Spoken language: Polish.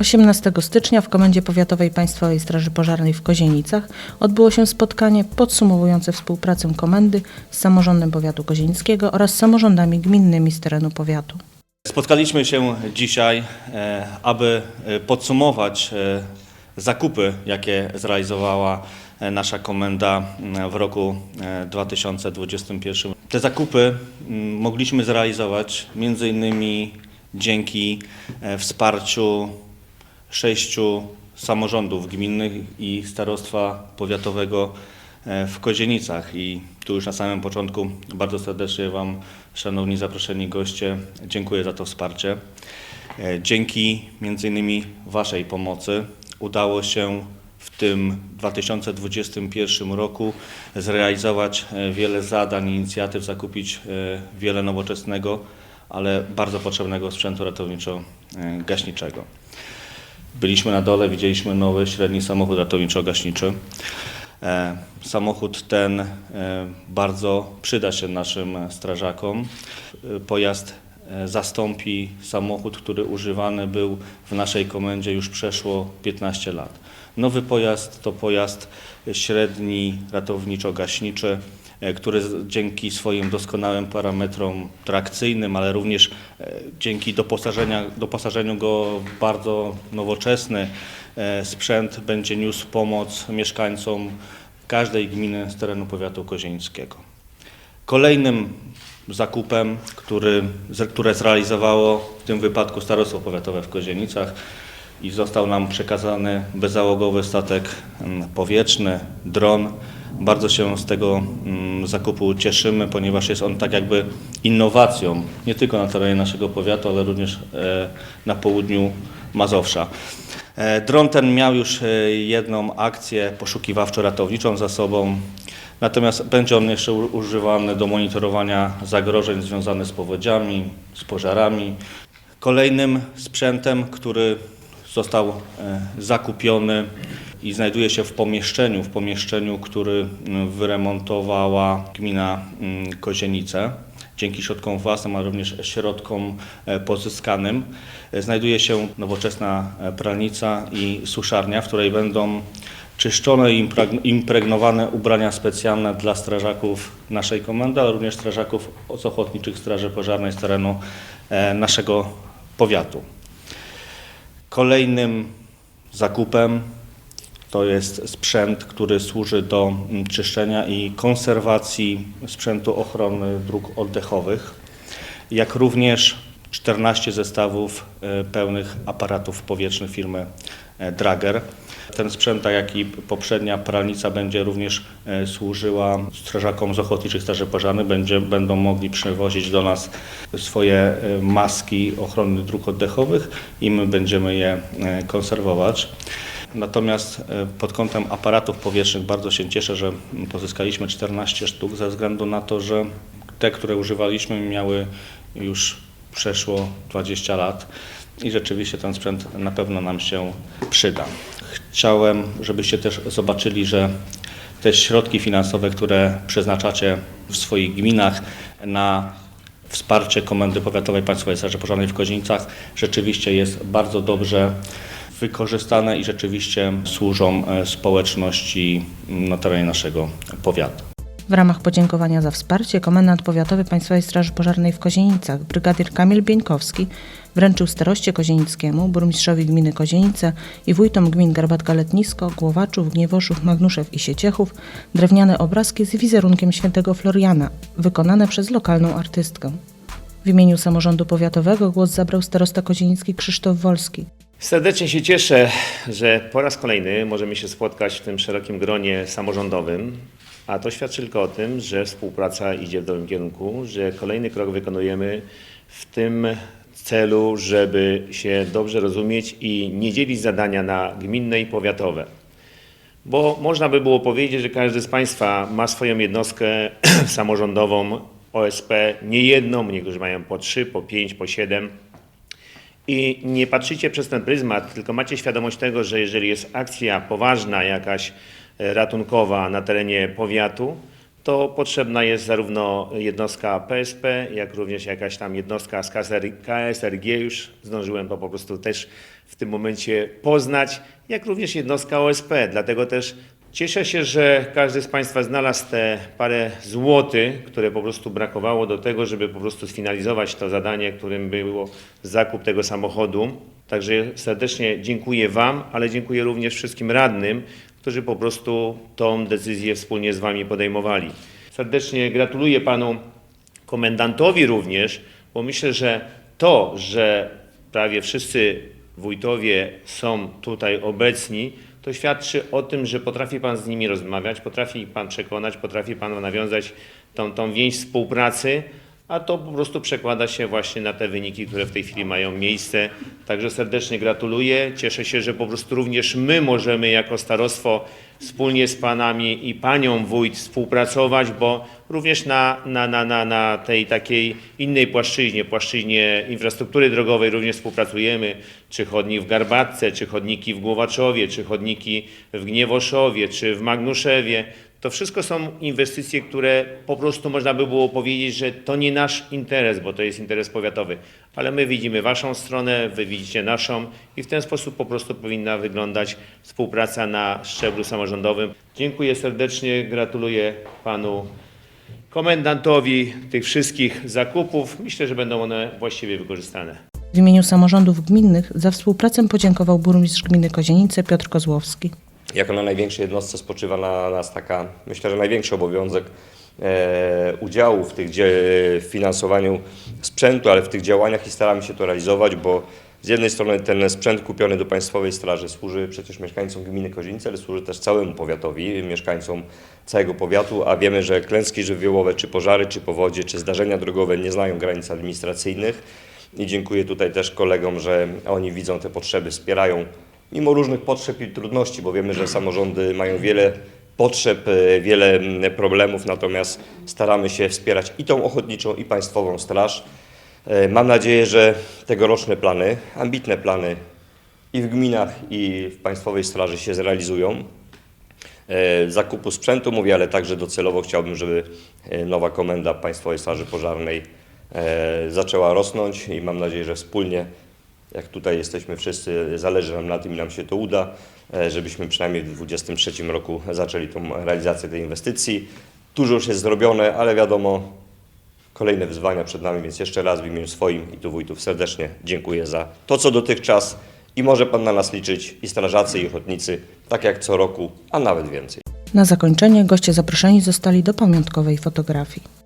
18 stycznia w Komendzie Powiatowej Państwowej Straży Pożarnej w Kozienicach odbyło się spotkanie podsumowujące współpracę komendy z samorządem powiatu kozienickiego oraz samorządami gminnymi z terenu powiatu. Spotkaliśmy się dzisiaj, e, aby e, podsumować e, zakupy, jakie zrealizowała nasza komenda m, w roku e, 2021. Te zakupy m, mogliśmy zrealizować między innymi dzięki wsparciu sześciu samorządów gminnych i starostwa powiatowego e, w Kozienicach. I tu już na samym początku bardzo serdecznie Wam, szanowni zaproszeni goście, dziękuję za to wsparcie. E, Dzięki między innymi Waszej pomocy udało się w tym 2021 roku zrealizować e, wiele zadań, inicjatyw, zakupić wiele nowoczesnego, ale bardzo potrzebnego sprzętu ratowniczo-gaśniczego. Byliśmy na dole, widzieliśmy nowy średni samochód ratowniczo-gaśniczy. E, Samochód ten e, bardzo przyda się naszym strażakom. E, Pojazd zastąpi samochód, który używany był w naszej komendzie już przeszło 15 lat. Nowy pojazd to pojazd średni ratowniczo-gaśniczy, e, który z- dzięki swoim doskonałym parametrom trakcyjnym, ale również e, dzięki doposażeniu go w bardzo nowoczesny e, sprzęt będzie niósł pomoc mieszkańcom każdej gminy z terenu powiatu kozieńskiego. Kolejnym zakupem, który, które zrealizowało w tym wypadku Starostwo Powiatowe w Kozienicach i został nam przekazany bezzałogowy statek mm, powietrzny, dron. Bardzo się z tego mm, zakupu cieszymy, ponieważ jest on tak jakby innowacją nie tylko na terenie naszego powiatu, ale również e, na południu Mazowsza. E, Dron ten miał już e, jedną akcję poszukiwawczo-ratowniczą za sobą, natomiast będzie on jeszcze używany do monitorowania zagrożeń związanych z powodziami, z pożarami. Kolejnym sprzętem, który został zakupiony i znajduje się w pomieszczeniu, w pomieszczeniu, który mm, wyremontowała gmina mm, Kozienice dzięki środkom własnym, ale również środkom e, pozyskanym. E, Znajduje się nowoczesna e, pralnica i suszarnia, w której będą czyszczone i impreg- impregnowane ubrania specjalne dla strażaków naszej komendy, ale również strażaków z ochotniczych straży pożarnej z terenu naszego powiatu. Kolejnym zakupem to jest sprzęt, który służy do mm, czyszczenia i konserwacji sprzętu ochrony dróg oddechowych, jak również 14 zestawów e, pełnych aparatów powietrznych firmy e, Drager. Ten sprzęt, tak jak i poprzednia pralnica, będzie również e, służyła strażakom z ochotniczych straży pożarnych. Będzie, będą mogli przywozić do nas swoje maski ochrony dróg oddechowych i my będziemy je konserwować. Natomiast e, pod kątem aparatów powietrznych bardzo się cieszę, że pozyskaliśmy 14 sztuk ze względu na to, że te, które używaliśmy miały już przeszło 20 lat i rzeczywiście ten sprzęt na pewno nam się przyda. Chciałem, żebyście też zobaczyli, że te środki finansowe, które przeznaczacie w swoich gminach na wsparcie Komendy Powiatowej Państwowej Straży Pożarnej w Kozienicach rzeczywiście jest bardzo dobrze wykorzystane i rzeczywiście służą e, społeczności na terenie naszego powiatu. W ramach podziękowania za wsparcie komendant powiatowy Państwowej Straży Pożarnej w Kozienicach, brygadier Kamil Bieńkowski, wręczył staroście kozienickiemu, burmistrzowi gminy Kozienice i wójtom gmin Garbatka-Letnisko, Głowaczów, Gniewoszów, Magnuszew i Sieciechów drewniane obrazki z wizerunkiem świętego Floriana, wykonane przez lokalną artystkę. W imieniu samorządu powiatowego głos zabrał starosta kozienicki Krzysztof Wolski. Serdecznie się cieszę, że po raz kolejny możemy się spotkać w tym szerokim gronie samorządowym, a to świadczy tylko o tym, że współpraca idzie w dobrym kierunku, że kolejny krok wykonujemy w tym celu, żeby się dobrze rozumieć i nie dzielić zadania na gminne i powiatowe. Bo można by było powiedzieć, że każdy z Państwa ma swoją jednostkę samorządową, OSP, nie jedną, niektórzy mają po trzy, po pięć, po siedem. I nie patrzycie przez ten pryzmat, tylko macie świadomość tego, że jeżeli jest akcja poważna, jakaś e, ratunkowa na terenie powiatu, to potrzebna jest zarówno jednostka PSP, jak również jakaś tam jednostka z KSR, KSRG, już zdążyłem to po prostu też w tym momencie poznać, jak również jednostka OSP. Dlatego też cieszę się, że każdy z Państwa znalazł te parę złotych, które po prostu brakowało do tego, żeby po prostu sfinalizować to zadanie, którym było zakup tego samochodu. Także serdecznie dziękuję Wam, ale dziękuję również wszystkim radnym, którzy po prostu tą decyzję wspólnie z Wami podejmowali. Serdecznie gratuluję Panu komendantowi również, bo myślę, że to, że prawie wszyscy wójtowie są tutaj obecni, to świadczy o tym, że potrafi Pan z nimi rozmawiać, potrafi Pan przekonać, potrafi Pan nawiązać tą, tą więź współpracy, a to po prostu przekłada się właśnie na te wyniki, które w tej chwili mają miejsce. Także serdecznie gratuluję. Cieszę się, że po prostu również my możemy jako starostwo wspólnie z Panami i Panią Wójt współpracować, bo również na, na, na, na, na tej takiej innej płaszczyźnie, płaszczyźnie infrastruktury drogowej również współpracujemy, czy chodnik w Garbatce, czy chodniki w Głowaczowie, czy chodniki w Gniewoszowie, czy w Magnuszewie. To wszystko są inwestycje, które po prostu można by było powiedzieć, że to nie nasz interes, bo to jest interes powiatowy, ale my widzimy Waszą stronę, Wy widzicie naszą i w ten sposób po prostu powinna wyglądać współpraca na szczeblu samorządowym. Dziękuję serdecznie, gratuluję Panu komendantowi tych wszystkich zakupów. Myślę, że będą one właściwie wykorzystane. W imieniu samorządów gminnych za współpracę podziękował burmistrz gminy Kozienice Piotr Kozłowski. Jako na największej jednostce spoczywa na nas taka, myślę, że największy obowiązek e, udziału w, tych, finansowaniu sprzętu, ale w tych działaniach i staramy się to realizować, bo z jednej strony ten sprzęt kupiony do Państwowej Straży służy przecież mieszkańcom gminy Kozienice, ale służy też całemu powiatowi, mieszkańcom całego powiatu, a wiemy, że klęski żywiołowe, czy pożary, czy powodzie, czy zdarzenia drogowe nie znają granic administracyjnych. I dziękuję tutaj też kolegom, że oni widzą te potrzeby, wspierają mimo różnych potrzeb i trudności, bo wiemy, że samorządy mają wiele potrzeb, e, wiele problemów, natomiast staramy się wspierać i tą ochotniczą, i państwową straż. E, Mam nadzieję, że tegoroczne plany, ambitne plany i w gminach, i w Państwowej Straży się zrealizują. E, Zakupu sprzętu mówię, ale także docelowo chciałbym, żeby nowa komenda Państwowej Straży Pożarnej zaczęła rosnąć i mam nadzieję, że wspólnie, jak tutaj jesteśmy wszyscy, zależy nam na tym i nam się to uda, e, żebyśmy przynajmniej w 2023 roku zaczęli tą realizację tej inwestycji. Dużo już jest zrobione, ale wiadomo, kolejne wyzwania przed nami, więc jeszcze raz w imieniu swoim i tu wójtów serdecznie dziękuję za to, co dotychczas i może Pan na nas liczyć i strażacy i ochotnicy, tak jak co roku, a nawet więcej. Na zakończenie goście zaproszeni zostali do pamiątkowej fotografii.